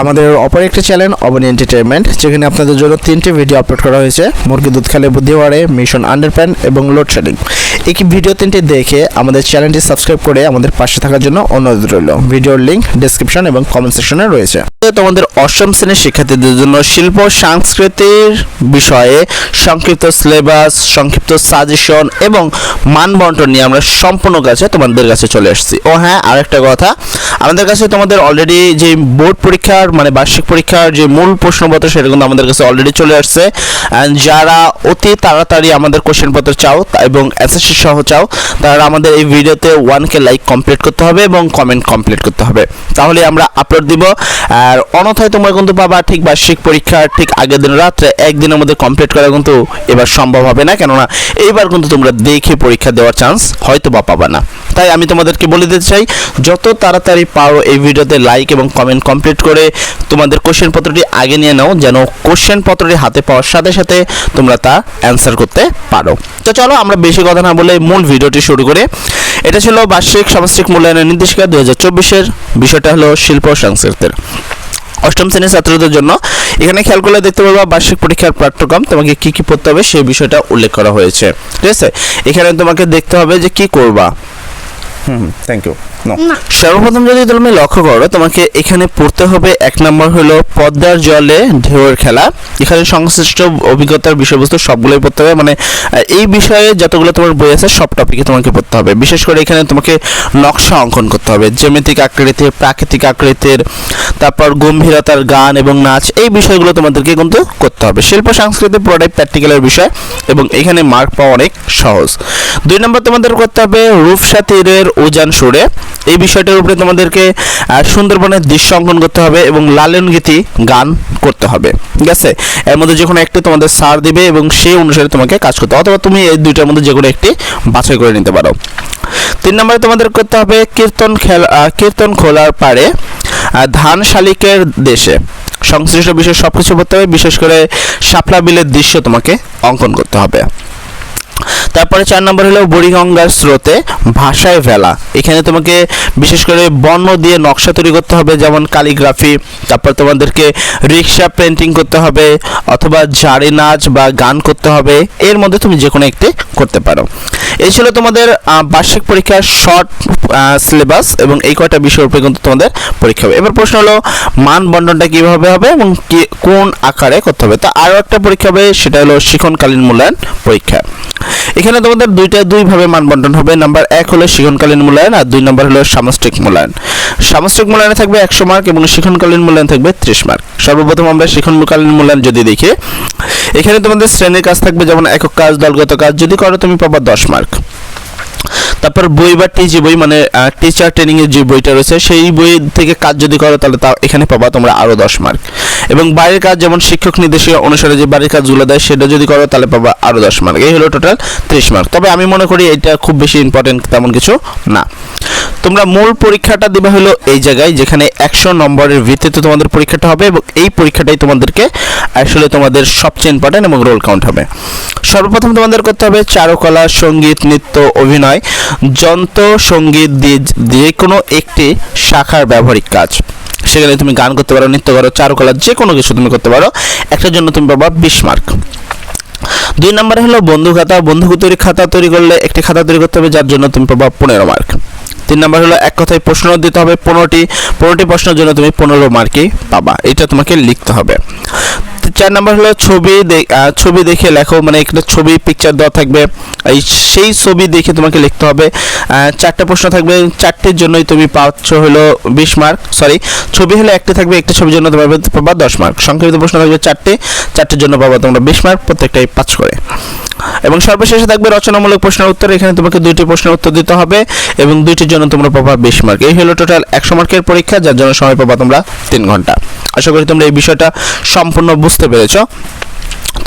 আমাদের অপর একটি চ্যানেল অবনী এন্টারটেনমেন্ট যেখানে আপনাদের জন্য তিনটি ভিডিও আপলোড করা হয়েছে। মুরগি দুধ খেলে বুদ্ধি বাড়ে মিশন আন্ডারপ্যান এবং লোডশেডিং এই ভিডিও তিনটি দেখে আমাদের চ্যানেলটি সাবস্ক্রাইব করে আমাদের পাশে থাকার জন্য অনুরোধ রইল। ভিডিওর লিঙ্ক ডেসক্রিপশন এবং কমেন্ট সেকশনে রয়েছে। তোমাদের অষ্টম শ্রেণির শিক্ষার্থীদের জন্য শিল্প সংস্কৃতির বিষয়ে সংক্ষিপ্ত সিলেবাস সংক্ষিপ্ত সাজেশন এবং মানবন্টন নিয়ে আমরা সম্পূর্ণ কাছে তোমাদের কাছে চলে আসছি। ও হ্যাঁ আরেকটা কথা। আমাদের কাছে তোমাদের অলরেডি যে বোর্ড পরীক্ষার মানে বার্ষিক পরীক্ষার যে মূল প্রশ্নপত্র সেটা কিন্তু আমাদের কাছে অলরেডি চলে আসছে। যারা অতি তাড়াতাড়ি আমাদের কোশ্চেনপত্র চাও এবং এসএসসি সহ চাও তারা আমাদের এই ভিডিওতে ওয়ান কে লাইক কমপ্লিট করতে হবে এবং কমেন্ট কমপ্লিট করতে হবে। তাহলে আমরা আপলোড দিব, আর অনথায় তোমরা কিন্তু পাবা ঠিক বার্ষিক পরীক্ষার ঠিক আগের দিন রাত্রে একদিনের মধ্যে কমপ্লিট করা কিন্তু এবার সম্ভব হবে না, কেননা এইবার কিন্তু তোমরা দেখে পরীক্ষা দেওয়ার চান্স হয়তো বা পাবা না। তাই আমি তোমাদেরকে বলে দিতে চাই, যত তাড়াতাড়ি পারো এই ভিডিওতে লাইক এবং কমেন্ট কমপ্লিট করে তোমাদের কোশ্চেন পত্রটি আগে নিয়ে নাও, যেন কোশ্চেন পত্রটি হাতে পাওয়ার সাথে সাথে তোমরা তা অ্যান্সার করতে পারো। তো চলো আমরা বেশি কথা না বলে মূল ভিডিওটি শুরু করে। এটা ছিল বার্ষিক সামষ্টিক মূল্যায়নের নির্দেশিকা দু হাজার চব্বিশের। বিষয়টা হলো শিল্প সংস্কৃতির। অষ্টম শ্রেণির ছাত্রদের জন্য এখানে খেয়াল করলে দেখতে পারবা বার্ষিক পরীক্ষার পাঠ্যক্রম তোমাকে কি কি পড়তে হবে সেই বিষয়টা উল্লেখ করা হয়েছে। ঠিক আছে? এখানে তোমাকে দেখতে হবে যে কি করবা। হুম থ্যাংক ইউ সর্বপ্রথম যদি তুমি লক্ষ্য করো তোমাকে এখানে পড়তে হবে এক নম্বর হলো পদ্মার জলে ঢেউয়ের খেলা। এখানে সংশ্লিষ্ট অভিজ্ঞতার বিষয়বস্তু সবগুলোই পড়তে হবে। মানে এই বিষয়ে যতগুলো তোমার বই আছে সব টপিকে তোমাকে পড়তে হবে। বিশেষ করে এখানে তোমাকে নকশা অঙ্কন করতে হবে। জ্যামিতিক আকৃতির প্রাকৃতিক আকৃতির তারপর গম্ভীরতার গান এবং নাচ এই বিষয়গুলো তোমাদেরকে কিন্তু করতে হবে। শিল্প সংস্কৃতি পুরোটাই প্র্যাকটিক্যালের বিষয় এবং এখানে মার্ক পাওয়া অনেক সহজ। দুই নম্বর তোমাদের করতে হবে রূপসা তীরের উজান সুরে। এই বিষয়টার উপরে তোমাদেরকে সুন্দরবনের দৃশ্য অঙ্কন করতে হবে এবং লালন গীতি গান করতে হবে। ঠিক আছে? এর মধ্যে যে কোনো একটি তোমাদের সার দিবে এবং সেই অনুসারে তোমাকে কাজ করতে হবে। অথবা তুমি এই দুইটার মধ্যে যে কোনো একটি বাছাই করে নিতে পারো। তিন নম্বরে তোমাদের করতে হবে কীর্তন খেলা কীর্তন খোলার পারে ধান শালিকের দেশে। সংশ্লিষ্ট বিষয় সব কিছু করতে হবে। বিশেষ করে শাপলা বিলের দৃশ্য তোমাকে অঙ্কন করতে হবে। তারপরে চার নম্বর হলো বুড়িগঙ্গার স্রোতে ভাষায় ভেলা। এখানে তোমাকে বিশেষ করে বর্ণ দিয়ে নকশা তৈরি করতে হবে, যেমন কালিগ্রাফি তারপর তোমাদেরকে রিক্সা পেন্টিং করতে হবে, অথবা জারি নাচ বা গান করতে হবে, এর মধ্যে তুমি যে কোনো একটি করতে পারো। এই ছিল তোমাদের বার্ষিক পরীক্ষার শর্ট সিলেবাস এবং এই কয়টা বিষয়ের উপরে কিন্তু তোমাদের পরীক্ষা হবে। এবার প্রশ্ন হলো, মান বন্টনটা কীভাবে হবে এবং কোন আকারে করতে হবে? তা আরও একটা পরীক্ষা হবে, সেটা হলো শিক্ষণকালীন মূল্যায়ন পরীক্ষা। এখানে তোমাদের দুইটা দুইভাবে মান বন্টন হবে। নাম্বার এক হলো শিখনকালীন মূল্যায়ন আর দুই নম্বর হলো সামষ্টিক মূল্যায়ন। সামষ্টিক মূল্যায়নে থাকবে একশো মার্ক এবং শিখনকালীন মূল্যায়ন থাকবে ত্রিশ মার্ক। সর্বপ্রথম আমরা শিখনকালীন মূল্যায়ন যদি দেখি, এখানে তোমাদের শ্রেণির কাজ থাকবে যেমন একক কাজ, দলগত কাজ, যদি করো তুমি পাবা দশ মার্ক। তারপর বই বা টিজি বই মানে টিচার ট্রেনিং এর যে বইটা রয়েছে, সেই বই থেকে কাজ যদি করো, তাহলে তা এখানে পাবা তোমরা আরও দশ মার্ক এবং বাইরের কাজ, যেমন শিক্ষক নির্দেশিকা অনুসারে যে বাড়ির কাজগুলো দেয়, সেটা যদি করো, তাহলে পাবা আরও দশ মার্ক এই হলো টোটাল ত্রিশ মার্ক তবে আমি মনে করি এটা খুব বেশি ইম্পর্টেন্ট তেমন কিছু না। তোমরা মূল পরীক্ষাটা দিবে হলো এই জায়গায়, যেখানে একশো নম্বরের ভিত্তিতে তোমাদের পরীক্ষাটা হবে এবং এই পরীক্ষাটাই তোমাদেরকে আসলে তোমাদের সবচেয়ে ইম্পর্টেন্ট এবং রোল কাউন্ট হবে। সর্বপ্রথম তোমাদের করতে হবে চারুকলা, সংগীত, নৃত্য, অভিনয়, যন্ত্র, সংগীত দিয়ে যে কোনো একটি শাখার ব্যবহারিক কাজ। সেখানে তুমি গান করতে পারো, নৃত্য করো, চারুকলা, যে কোনো কিছু তুমি করতে পারো। একটার জন্য তুমি পাবা বিশ মার্ক দুই নম্বরে হলো বন্ধু খাতা। বন্ধু তৈরি খাতা তৈরি করলে একটি খাতা তৈরি করতে হবে, যার জন্য তুমি পাবা পনেরো মার্ক তিন নম্বর হলো, এক কথায় প্রশ্ন দিতে হবে পনেরোটি। পনেরোটি প্রশ্নের জন্য তুমি পনেরো মার্কই পাবা। এটা তোমাকে লিখতে হবে। চার নম্বর হলো, ছবি ছবি দেখে লেখো। মানে একটা ছবি পিকচার দেওয়া থাকবে। এই সেই ছবি দেখে তোমাকে লিখতে হবে। চারটে প্রশ্ন থাকবে। চারটির জন্যই তুমি পাচ্ছ হলো বিশ মার্ক। সরি, ছবি হলে একটা থাকবে, একটা ছবির জন্য তোমার পাবা দশ মার্ক। সংক্ষিপ্ত প্রশ্ন থাকবে চারটে। চারটের জন্য পাবা তোমরা বিশ মার্ক। প্রত্যেকটাই পাঁচ করে। এবং সর্বশেষে থাকবে রচনামূলক প্রশ্নের উত্তর। এখানে তোমাকে দুইটি প্রশ্নের উত্তর দিতে হবে এবং দুইটির জন্য তোমরা পাবা বিশ মার্ক। এই হলো টোটাল একশো মার্কের পরীক্ষা, যার জন্য সময় পাবা তোমরা তিন ঘণ্টা। আশা করি তোমরা এই বিষয়টা সম্পূর্ণ বুঝতে পেরেছ।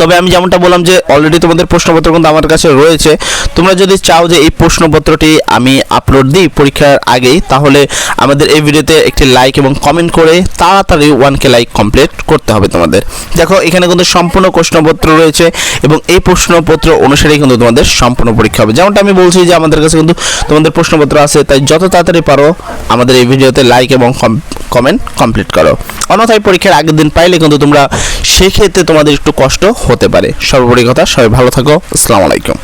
তবে আমি যেমনটা বললাম যে অলরেডি তোমাদের প্রশ্নপত্র কিন্তু আমার কাছে রয়েছে। তোমরা যদি চাও যে এই প্রশ্নপত্রটি আমি আপলোড দিই পরীক্ষার আগেই, তাহলে আমাদের এই ভিডিওতে একটি লাইক এবং কমেন্ট করে তাড়াতাড়ি ওয়ান কে লাইক কমপ্লিট করতে হবে তোমাদের। দেখো, এখানে কিন্তু সম্পূর্ণ প্রশ্নপত্র রয়েছে এবং এই প্রশ্নপত্র অনুসারেই কিন্তু তোমাদের সম্পূর্ণ পরীক্ষা হবে। যেমনটা আমি বলছি যে আমাদের কাছে কিন্তু তোমাদের প্রশ্নপত্র আছে, তাই যত তাড়াতাড়ি পারো আমাদের এই ভিডিওতে লাইক এবং কমেন্ট কমপ্লিট করো। অন্যথায় পরীক্ষার আগের দিন পাইলে কিন্তু তোমরা সেক্ষেত্রে তোমাদের একটু কষ্ট হতে পারে। সর্বোপরি কথা সবাই ভালো থাকো। আসসালামু আলাইকুম।